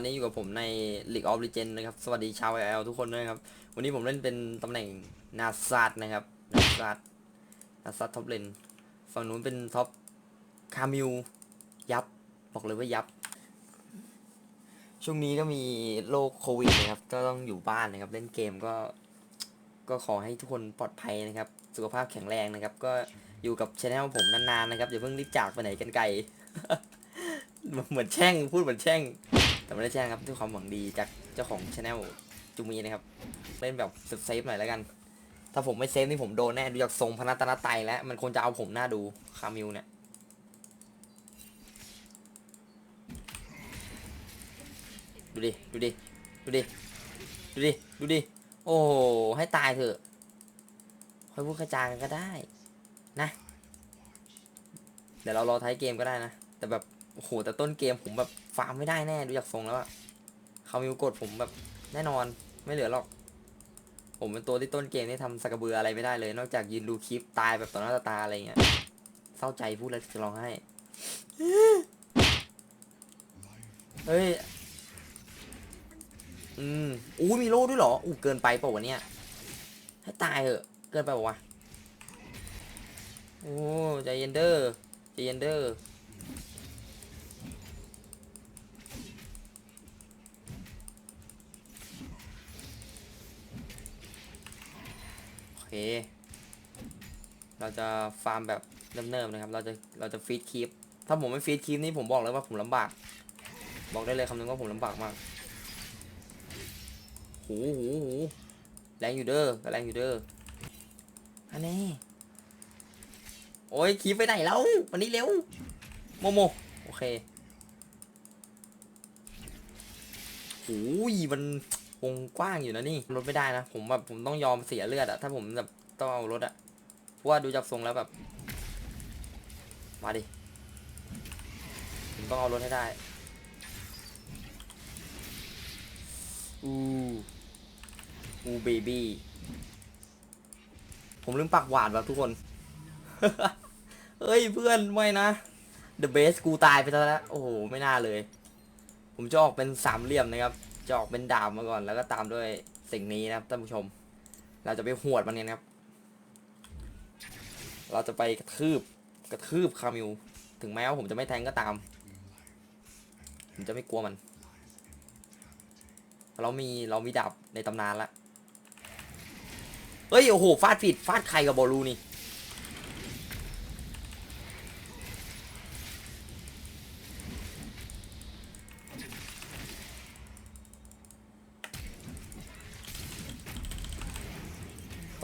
อนนี้อยู่กับผมใน League of Legends นะครับ สวัสดีชาว LL ทุกคนด้วยครับ วันนี้ผมเล่นเป็นตำแหน่งนาซัดนะครับ นาซัดนาซัดท็อปเลน ฝั่งนู้นเป็นท็อปคามิว ยับ บอกเลยว่ายับ ช่วงนี้ก็มีโรคโควิดนะครับ ก็ต้องอยู่บ้านนะครับ เล่นเกมก็ ก็ขอให้ทุกคนปลอดภัยนะครับ สุขภาพแข็งแรงนะครับ ก็อยู่กับช anel ผมนานๆนะครับอย่าเพิ่งรีบจากไปไหนกันไกลเหมือนแช่งพูดเหมือนแช่ง แต่ไม่ได้แช่งครับด้วยความหวังดีจากเจ้าของช anel จูมีนะครับ เล่นแบบเซฟๆหน่อยแล้วกัน ถ้าผมไม่เซฟนี่ผมโดนแน่ ดูจากทรงพนัตนไตแล้ว มันควรจะเอาผมหน้าดูคามิวเนี่ยดูดิ ดูดิ ดูดิ ดูดิ ดูดิ โอ้โหให้ตายเถอะค่อยพูดกระจายกันก็ได้ นะ เดี๋ยวเรารอท้ายเกมก็ได้นะ แต่แบบ โอ้โห แต่ต้นเกมผมแบบฟาร์มไม่ได้แน่ดูจากทรงแล้วอะเขามิวกดผมแบบแน่นอนไม่เหลือหรอก ผมเป็นตัวที่ต้นเกมที่ทำสกเบืออะไรไม่ได้เลย นอกจากยืนดูคลิปตายแบบต่อหน้าต่อตาอะไรเงี้ยเศร้าใจพูดแล้วจะร้องไห้ เฮ้ย อืมอู้มีโล่ด้วยเหรอ อู้เกินไปเปล่าวะเนี่ย ให้ตายเหอะ เกินไปเปล่าวะ โอ้ใจเย็นเด้อใจเย็นเด้อโเราจะฟาร์มแบบเนิ่มๆนะครับ เราจะเราจะฟีดคีปถ้าผมไม่ฟีดคีปนี่ผมบอกเลยว่าผมลำบาก บอกได้เลยคำนึงว่าผมลำบากมาก หูหูหูแรงอยู่เด้อแรงอยู่เด้ออันนี้โอ้ยคีบไปไหนแล้ววันนี้เร็ว โมโม โอเคหูยมัน วงกว้างอยู่นะนี่รถไม่ได้นะ ผมแบบผมต้องยอมเสียเลือดอะถ้าผมแบบต้องเอารถอะเพราะว่าดูจากทรงแล้วแบบ มาดิ ผมต้องเอารถให้ได้ อูอูเบบี้ ผมลืมปักหวานแบบทุกคน เฮ้ยเพื่อนไม่นะ The Base กูตายไปแล้ว โอ้โห ไม่น่าเลย ผมจะออกเป็นสามเหลี่ยมนะครับ จะออกเป็นดาบมาก่อน แล้วก็ตามด้วยสิ่งนี้นะครับท่านผู้ชม เราจะไปหวดมันเนี่ยนะครับ เราจะไปกระทืบกระทืบคามิว ถึงแม้ว่าผมจะไม่แทงก็ตาม ผมจะไม่กลัวมัน เรามีเรามีดาบในตำนานละเฮ้ยโอ้โหฟาดผิดฟาดใครกับบอลูนี่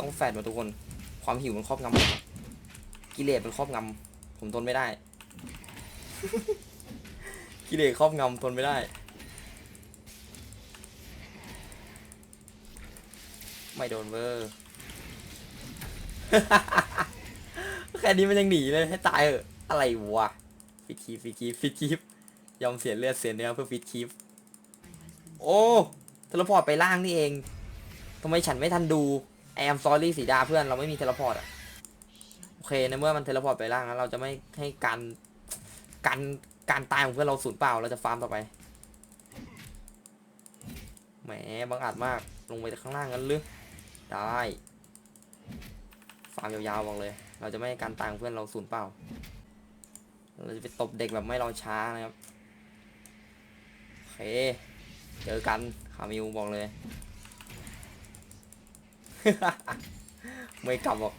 ต้องแฟดมาทุกคน ความหิวมันครอบงำผมกิเลสมันครอบงำผมทนไม่ได้ กิเลสครอบงำทนไม่ได้ไม่โดนเวอร์ แค่นี้มันยังหนีเลยให้ตายเหอะ อะไรวะ ฟิตคีฟฟิตคีฟฟิตคีฟยอมเสียเลือดเสียเนื้อเพื่อฟิตคีฟโอ้ เทเลพอร์ตไปล่างนี่เอง ทำไมฉันไม่ทันดู แอมซอรี่สีดาเพื่อนเราไม่มีเทเลพอร์ตอะโอเคในเมื่อมันเทเลพอร์ตไปล่างแล้วเราจะไม่ให้การการการตายของเพื่อนเราสูญเปล่าเราจะฟาร์มต่อไปแหมบังอาจมากลงไปข้างล่างกันหรือได้ฟาร์มยาวๆบอกเลย เราจะไม่ให้การตายของเพื่อนเราสูญเปล่า เราจะไปตบเด็กแบบไม่รอช้านะครับโอเคเจอกันคามิวบอกเลย ไม่กลับหรอก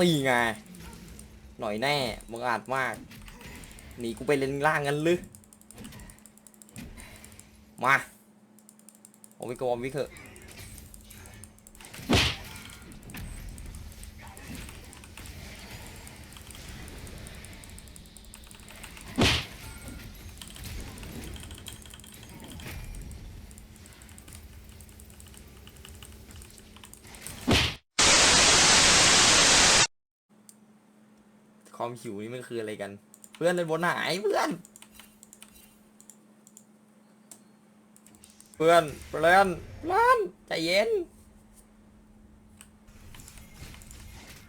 นี่ไง หน่อยแน่บังอาจมาก หนีกูไปเล่นล่างกันหรือมา อวิโกอวิกเถอะความหิวนี่มันคืออะไรกัน เพื่อนเลยบนหายเพื่อน พื่อนเพื่อนเพื่อนใจเย็น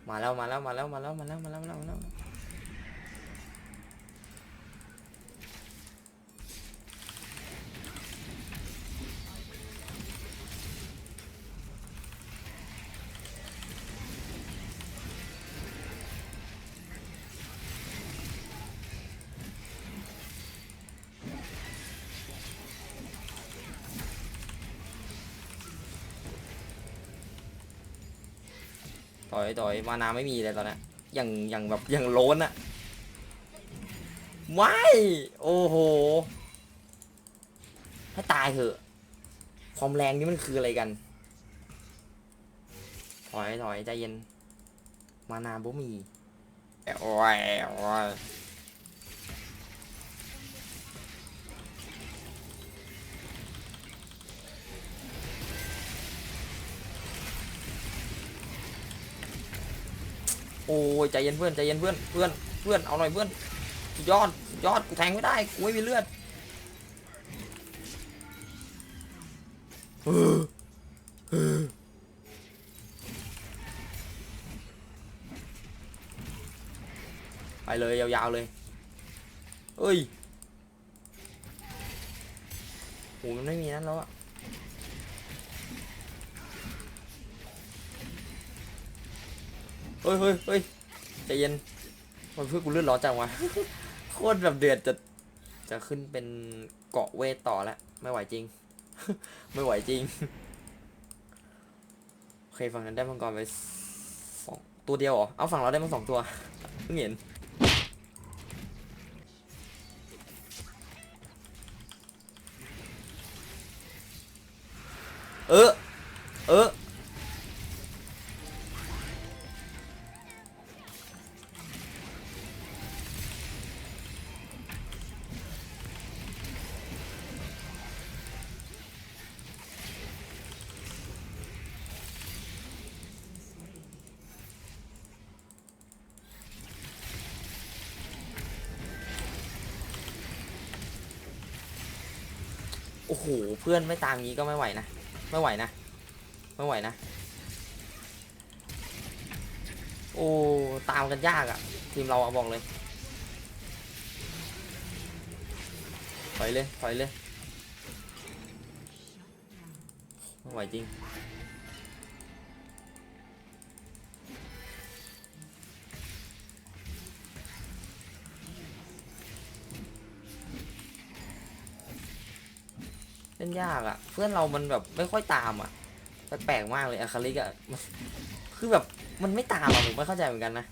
มาแล้วมาแล้วมาแล้วมาแล้วมาแล้วมาแล้วมาแล้ว ถอยถอยมานาไม่มีเลยตอนนี้อย่างอย่างแบบอย่างโลนอะไม่โอ้โหให้ตายเถอะความแรงนี่มันคืออะไรกัน ถอยถอยใจเย็น มานาบ่มีแอะโอ้ย อ้ยโอ้ยใจเย็นเพื่อนใจเย็นเพื่อนเพื่อนเพื่อนเอาหน่อยเพื่อนยอดยอดกูแทงไม่ได้กูไม่มีเลือดไปเลยยาวๆเลยเอ้ยโหมันไม่มีนั้นแล้วอะ เฮ้ยเฮ้ยเฮ้ยใจเย็นมันเพื่อกูเลือดร้อนจังวะ โคตรแบบเดือดจะ จะขึ้นเป็นเกาะเวทต่อแล้วไม่ไหวจริง ไม่ไหวจริง โอเคฝั่งนั้นได้มังกรไปสองตัวเดียวเหรอ เอาฝั่งเราได้มาสองตัวเพิ่งเห็นเออ เออ อ้โห เพื่อนไม่ตามงี้ก็ไม่ไหวนะ ไม่ไหวนะ ไม่ไหวนะ โอ้ ตามกันยากอะทีมเราอะบอกเลย ถอยเลย ถอยเลย ไม่ไหวจริง ล่นยากอะเพื่อนเรามันแบบไม่ค่อยตามอะแปลกมากเลยอะคาริกอะคือแบบมันไม่ตามอะผมไม่เข้าใจเหมือนกันนะ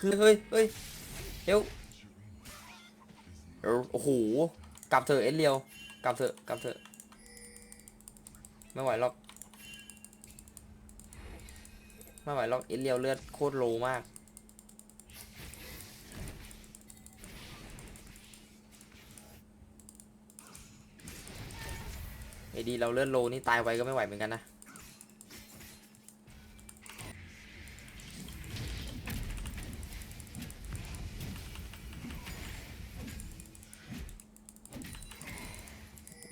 คือเฮ้ยเฮ้ยเร็วเร็วโอ้โหกลับเถอะเอ็นเรียวกลับเถอะกลับเถอะไม่ไหวหรอกไม่ไหวหรอกเอ็นเรียวเลือดโคตรโลมาก อ้ดีเราเลื่อนโลนี่ตายไวก็ไม่ไหวเหมือนกันนะ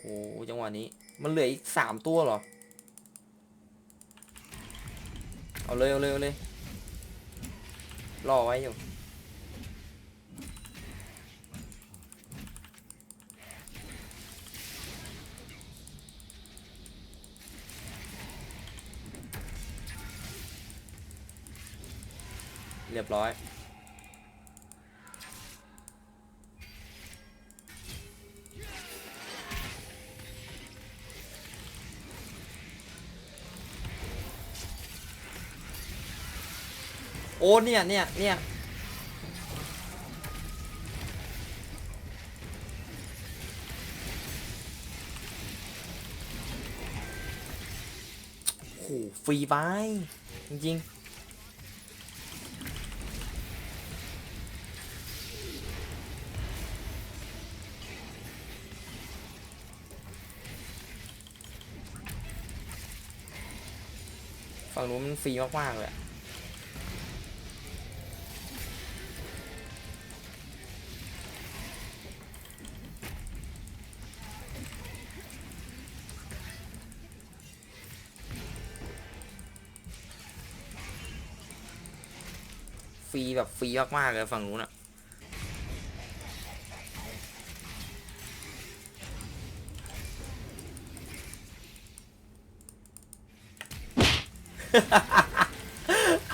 โอ้จังหวะนี้มันเหลืออีกสามตัวเหรอ เอาเลยเอาเลยเอาเลยรอไว้อยู่ เรียบร้อยโอ้เนี่ยเนี่ยเนี่ยโหฟรีไปจริงๆ งนู้นมันฟรีมากๆเลยฟรีแบบฟรีมากๆเลยฝั่งนู้นอะ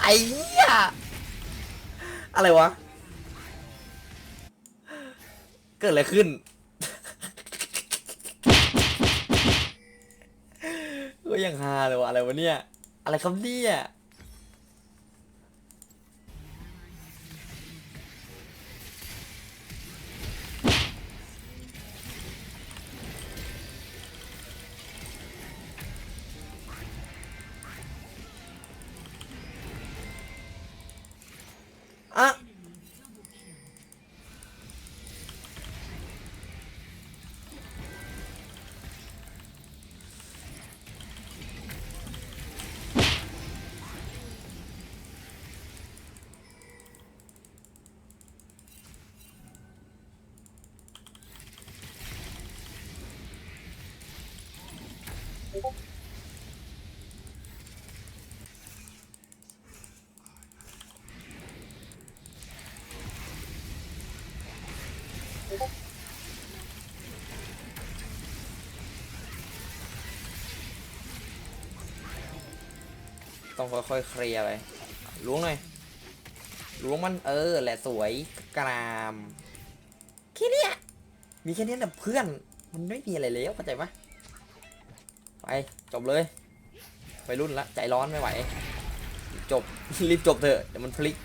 ไอ้เหี้ยอะไรวะ เกิดอะไรขึ้น ก็ยังฮาเลยวะอะไรวะเนี่ย อะไรครับเนี่ย อ ต้องค่อยๆเคลียร์ไปล้วงหน่อยล้วงมันเออแหละสวยกรามแค่นี้มีแค่นี้ยนะเพื่อนมันไม่มีอะไรแล้วเข้าใจปะไปจบเลยไปรุ่นละใจร้อนไม่ไหว จบรีบจบเถอะเดี๋ยวมันพลิก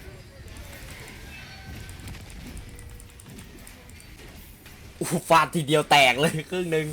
อู้ฟาดทีเดียวแตกเลยครึ่งหนึ่ง